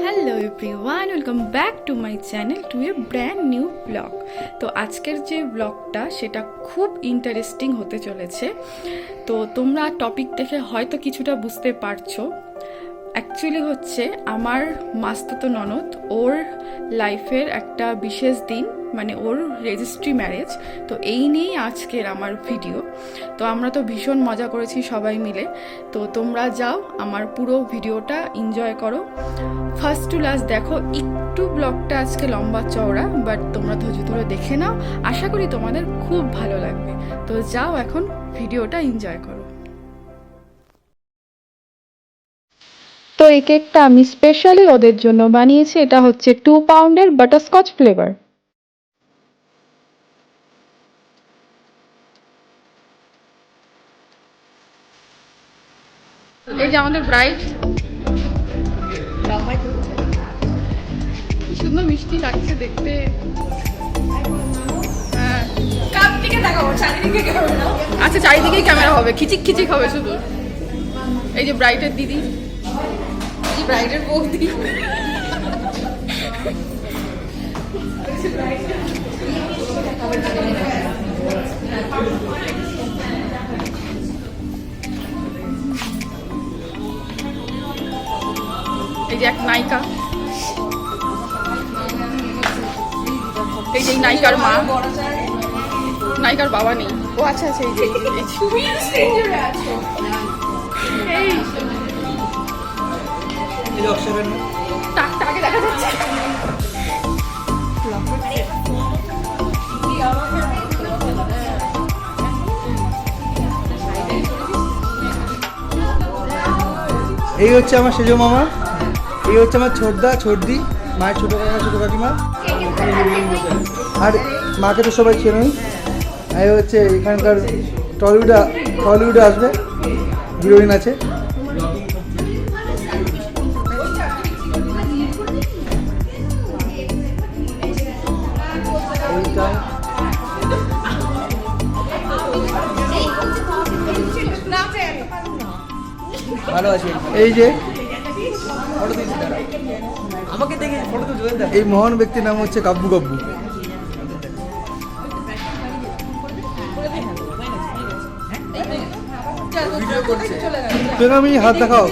Hello everyone welcome back to my channel to a brand new blog তো আজকের যে ব্লগটা সেটা খুব ইন্টারেস্টিং হতে চলেছে। তো তোমরা টপিক দেখে হয়তো কিছুটা বুঝতে পারছ। অ্যাকচুয়ালি হচ্ছে, আমার মাস্তুতো ননদ, ওর লাইফের একটা বিশেষ দিন মানে ওর রেজিস্ট্রি ম্যারেজ তো এই নিয়েই আজকের আমার ভিডিও তো আমরা তো ভীষণ মজা করেছি সবাই মিলে। তো তোমরা যাও, আমার পুরো ভিডিওটা এনজয় করো। ফার্স্ট টু লাস্ট দেখো একটু ব্লগটা আজকে লম্বা চওড়া বাট তোমরা ধৈর্য ধরে দেখে নাও। আশা করি তোমাদের খুব ভালো লাগবে। তো যাও এখন ভিডিওটা এনজয় করো। তো এই কেকটা আমি স্পেশালি ওদের জন্য বানিয়েছি। এটা হচ্ছে টু পাউন্ডের বাটারস্কচ ফ্লেভার এই যে আমাদের ব্রাইড সুন্দর মিষ্টি লাগছে দেখতে। হ্যাঁ। আচ্ছা চারিদিকেই ক্যামেরা হবে। খিচিক খিচিক হবে শুধু। এই যে ব্রাইটের দিদি। এই ব্রাইডের বৌদি। এই যে এক নায়িকা। এই যে এই নায়িকার মা। নায়িকার বাবা নেই। ও আচ্ছা আচ্ছা এই যে দেখা যাচ্ছে। এই হচ্ছে আমার সেজো মামা। এই হচ্ছে আমার ছোটদা ছোটদি মায়ের ছোটো কাকা ছোটো কাকিমা। আর মাকে তো সবাই চেনই। আর এই হচ্ছে এখানকার টলিউডে টলিউডে আসবে হিরোইন আছে। ভালো আছে। এই যে এই মহান ব্যক্তির নাম হচ্ছে কাব্বু কাব্বু তুমি হাত দেখাও।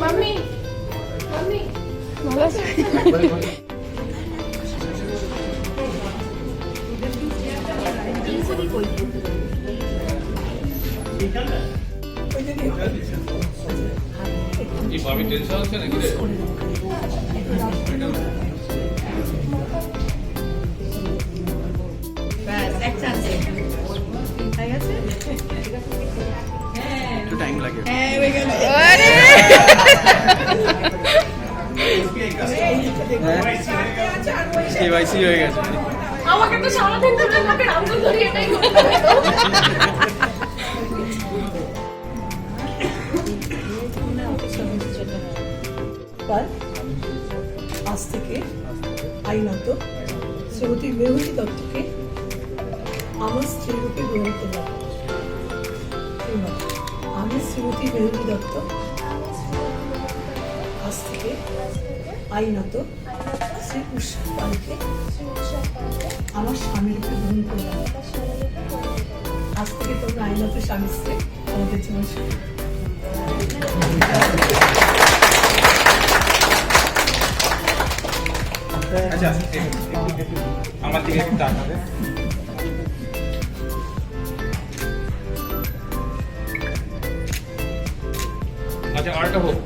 মাম্মি ভালো আছে। টেনশন হচ্ছে নাকি কেওয়াইসি হয়ে গেছে। আমাকে তো সারাদিন ধরে লোকের আঙ্গুল ধরিয়ে এটাই আজ থেকে আইনত শ্রীমতী মেহুতি দত্তকে আমার স্ত্রীরূপে গ্রহণ করলাম। আমি শ্রীমতী মেহুতি দত্ত আজ থেকে আইনত শ্রী উৎসব পালকে আমার আজ থেকে তোমরা আইনত স্বামী স্ত্রী। আমাদের জীবন আচ্ছা আমার দিকে একটু আচ্ছা আরেকটা হোক।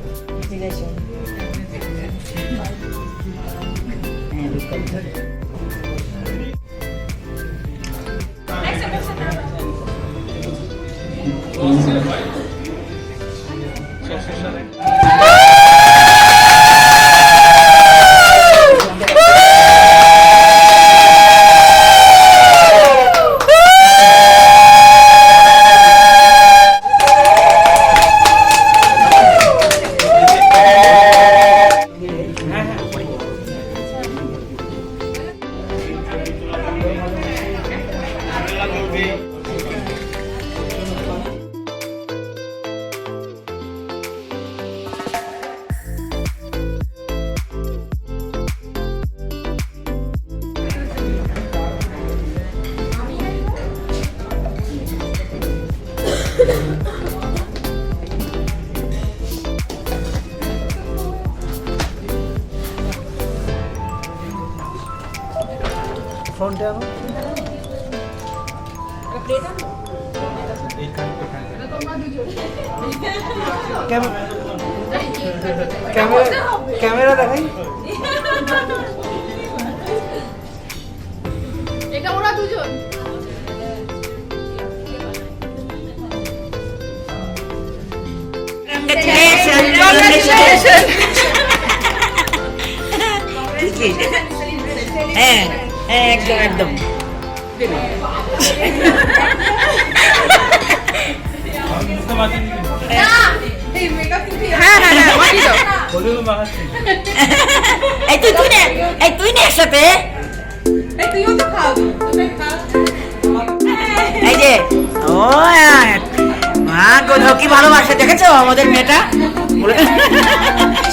Thank you. front Frontier. Camera camera দেখাই। এটা ওরা দুজন। হ্যাঁ হ্যাঁ একদম একদম। বুঝতে এই তুই তুই নে এই তুই নে একসাথে এই যে ও মা গো কি ভালোবাসে দেখেছ আমাদের মেয়েটা?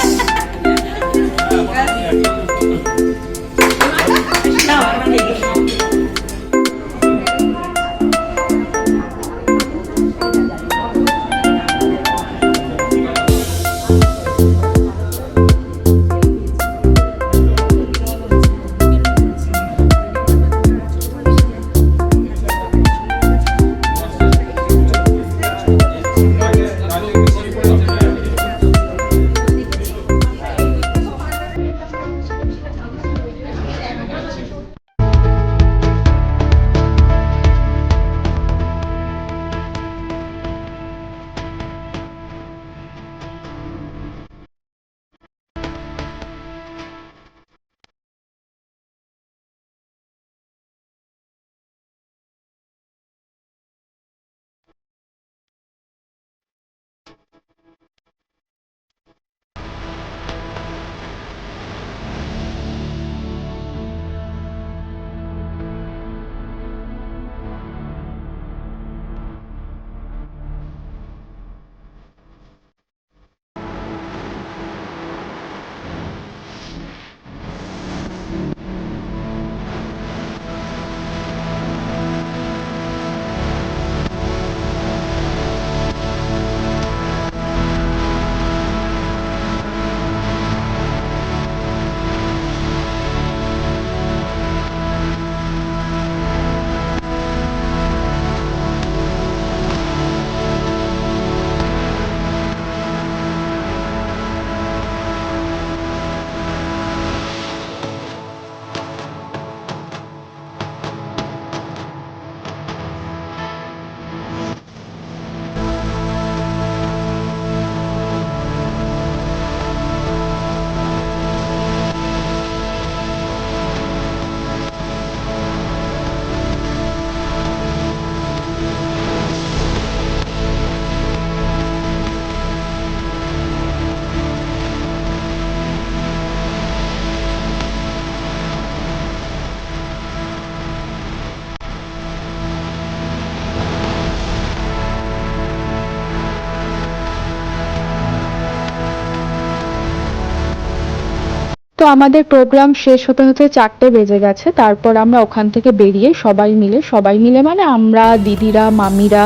তো আমাদের প্রোগ্রাম শেষ হতে হতে চারটে বেজে গেছে, তারপর আমরা ওখান থেকে বেরিয়ে সবাই মিলে সবাই মিলে মানে আমরা, দিদিরা, মামিরা,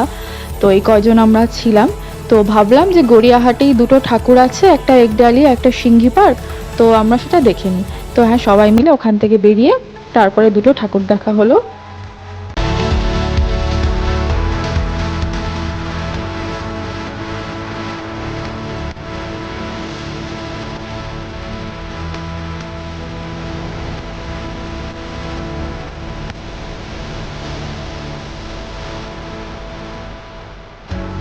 তো এই কজন আমরা ছিলাম, তো ভাবলাম যে গড়িয়াহাটেই দুটো ঠাকুর আছে, একটা একডালি, একটা সিংহি পার্ক, তো আমরা সেটা দেখিনি তো হ্যাঁ সবাই মিলে ওখান থেকে বেরিয়ে তারপরে দুটো ঠাকুর দেখা হলো।